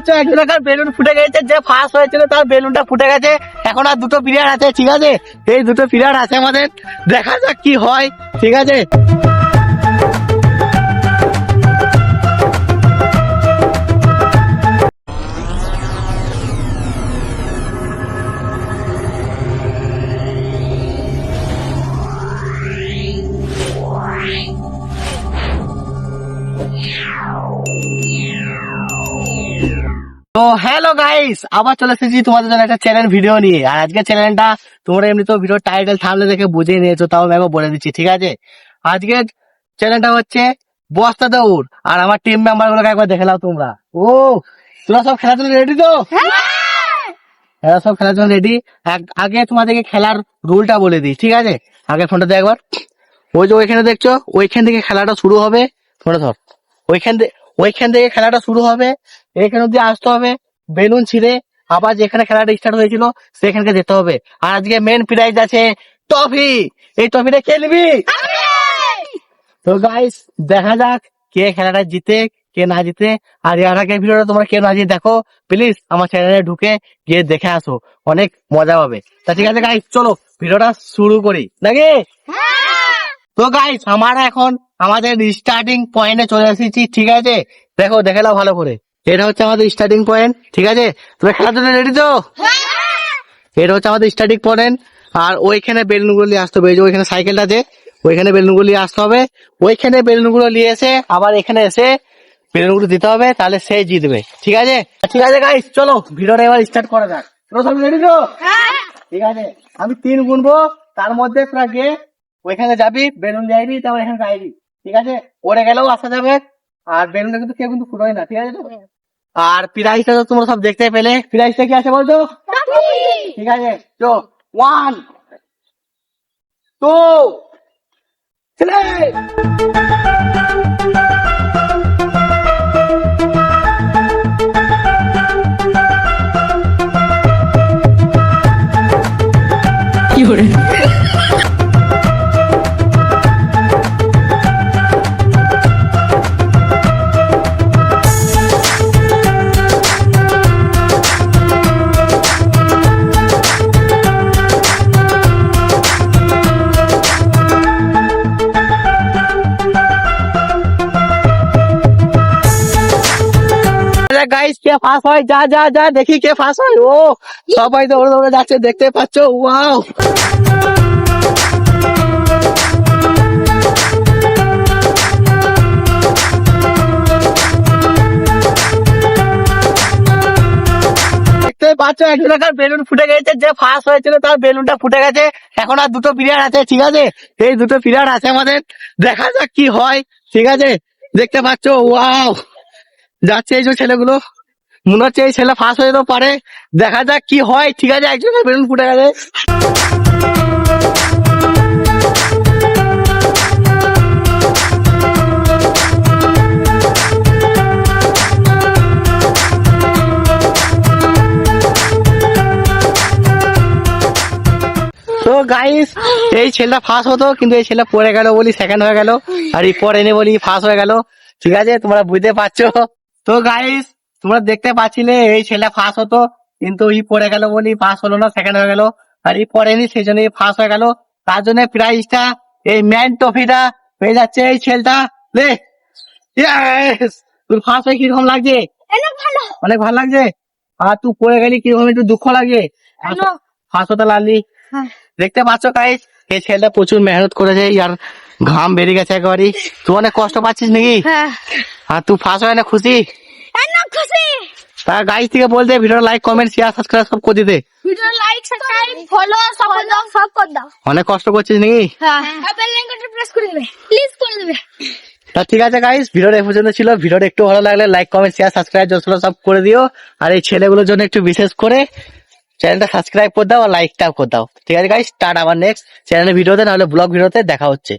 পাচ্ছ? এখন বেলুন ফুটে গেছে, যে ফার্স্ট হয়েছিল তার বেলুনটা ফুটে গেছে। এখন আর দুটো পিরিয়ড আছে, ঠিক আছে? এই দুটো পিরিয়ড আছে আমাদের। দেখা যাক কি হয়, ঠিক আছে? তো হ্যালো গাইস আবার চলে এসেছি তোমাদের জন্য একটা চ্যানেল ভিডিও নিয়ে। আর আজকে চ্যানেলটা তোমরা এমনি তো ভিডিও টাইটেল থামলে দেখে বুঝে নিয়েছো তাও আমি বলে দিচ্ছি ঠিক আছে? আজকে চ্যানেলটা হচ্ছে বস্তা দৌড়। আর আমার টিম মেম্বার গুলোকে একবার দেখে নাও তোমরা। ও তোরা সব খেলার জন্য রেডি তো এরা সব খেলার জন্য রেডি আগে তোমাদেরকে খেলার রুলটা বলে দিই ঠিক আছে? আগে ফোনটা দে একবার। ওই যে ওইখানে দেখছ ওইখান থেকে খেলাটা শুরু হবে। ফোনটা ধর ওইখান থেকে ওইখান থেকে খেলাটা শুরু হবে। এখানে অব্দি আসতে হবে। বেলুন ছিঁড়ে আবার যেখানে খেলাটা স্টার্ট হয়েছিল সেখানকে যেতে হবে। আর আজকে মেন প্রাইজ আছে ট্রফি। এই ট্রফিটা খেলবি তো গাইস দেখা যাক কে খেলাটা জিতে কে না জিতে। আর এর আগে ভিডিওটা তোমরা কেউ না জিতে দেখো। প্লিজ আমার চ্যানেলে ঢুকে গিয়ে দেখে আসো। অনেক মজা হবে। তা ঠিক আছে গাইস চলো ভিডিওটা শুরু করি। নাকি? তো গাইস আমরা এখন আমাদের স্টার্টিং পয়েন্টে চলে এসেছি, ঠিক আছে? দেখো, দেখে নাও ভালো করে। এটা হচ্ছে আমাদের স্টার্টিং পয়েন্ট ঠিক আছে? তোমরা খেলার জন্য রেডি তো? এটা হচ্ছে আমাদের স্টার্টিং পয়েন্ট আর ওইখানে বেলুনগুলো নিয়ে আসতে হবে যে ওইখানে সাইকেলটা আছে, ওইখানে বেলুনগুলো নিয়ে আসতে হবে। ওইখানে বেলুনগুলো নিয়ে এসে, আবার এখানে এসে বেলুনগুলো দিতে হবে, তাহলে সে জিতবে, ঠিক আছে? ঠিক আছে গাইস চলো, ভিডিওটা এবার স্টার্ট করা যাক। সব রেডি তো? ঠিক আছে, আমি তিন গুনবো, তার মধ্যে তোরা গিয়ে ওইখানে যাবি, বেলুন যাইবি তারপর এখানে গাইবি। ঠিক আছে? পড়ে গেলেও আসা যাবে আর বেলুনটা কিন্তু কেউ কিন্তু ফুটোয় না ঠিক আছে? তো আর প্রাইসটা তো তোমরা সব দেখতে পেলে। প্রাইসটা কি আছে বলতো? ঠিক আছে তো ওয়ান টু থ্রি গাইস কে ফাঁস হয়? যা যা যা, দেখি কে ফাঁস হয়। ও, সবাই দৌড়ে দৌড়ে যাচ্ছে, দেখতে পাচ্ছ? ওয়াও! পাচ্ছ একজনের বেলুন ফুটে গেছে, যে ফার্স্ট হয়েছিল তার বেলুনটা ফুটে গেছে। এখন আর দুটো পিরিয়ড আছে, ঠিক আছে? এই দুটো পিরিয়ড আছে আমাদের। দেখা যাক কি হয়, ঠিক আছে? দেখতে পাচ্ছ, ওয়াও! যাচ্ছে এই যে ছেলেগুলো। মনে হচ্ছে এই ছেলে ফার্স্ট হয়ে যেতেও পারে। দেখা যাক কি হয়। ঠিক আছে একজনের বেলুন ফুটে গেছে তো গাইস এই ছেলেটা ফার্স্ট হতো, কিন্তু এই ছেলে পড়ে গেল বলি সেকেন্ড হয়ে গেল। আর এই পড়েনি বলি ফার্স্ট হয়ে গেল। ঠিক আছে, তোমরা বুঝতে পারছ। তো গাইস তোমরা দেখতে পাচ্ছিলে এই ছেলে ফার্স্ট হতো কিন্তু ই পড়ে গেল বলি পাস হলো না সেকেন্ড হয়ে গেল। আর ই পড়েনি সেই জন্য ফার্স্ট হয়ে গেল। তার জন্য প্রাইজটা এই ম্যান ট্রফিটা পেয়ে যাচ্ছে এই ছেলেটা। লে তোর হয়ে কীরকম লাগছে? অনেক ভালো লাগছে? আর তুই পড়ে গেলি কীরকম একটু দুঃখ লাগে হতে লাগলি হ্যাঁ। দেখতে পাচ্ছ গাইস এই ছেলেটা প্রচুর মেহনত করেছে আর ঘাম বেরিয়ে গেছে একেবারে তুই অনেক কষ্ট পাচ্ছিস নাকি? হ্যাঁ। আর তুই ফার্স্ট হয় না খুশি? তা গাইস থেকে বলতে video like comment share subscribe সব করে দিতে। ভিডিও লাইক সাবস্ক্রাইব ফলো সব করে দাও। সব করে দাও। অনেক কষ্ট করছিস নাকি? হ্যাঁ। আর বেল আইকনটা প্রেস করে দিবে। প্লিজ করে দিবে। তা ঠিক আছে গাইস ভিডিওটা এ পর্যন্ত ছিল। ভিডিওটা একটু ভালো লাগলে লাইক কমেন্ট শেয়ার সাবস্ক্রাইব যতগুলো সব করে দিও। আর এই ছেলেগুলোর জন্য একটু বিশেষ করে চ্যানেলটা সাবস্ক্রাইব করে দাও আর লাইকটাও করে দাও। ঠিক আছে গাইস স্টার্ট আবার নেক্সট চ্যানেলের ভিডিওতে নাহলে ব্লগ ভিডিওতে দেখা হচ্ছে।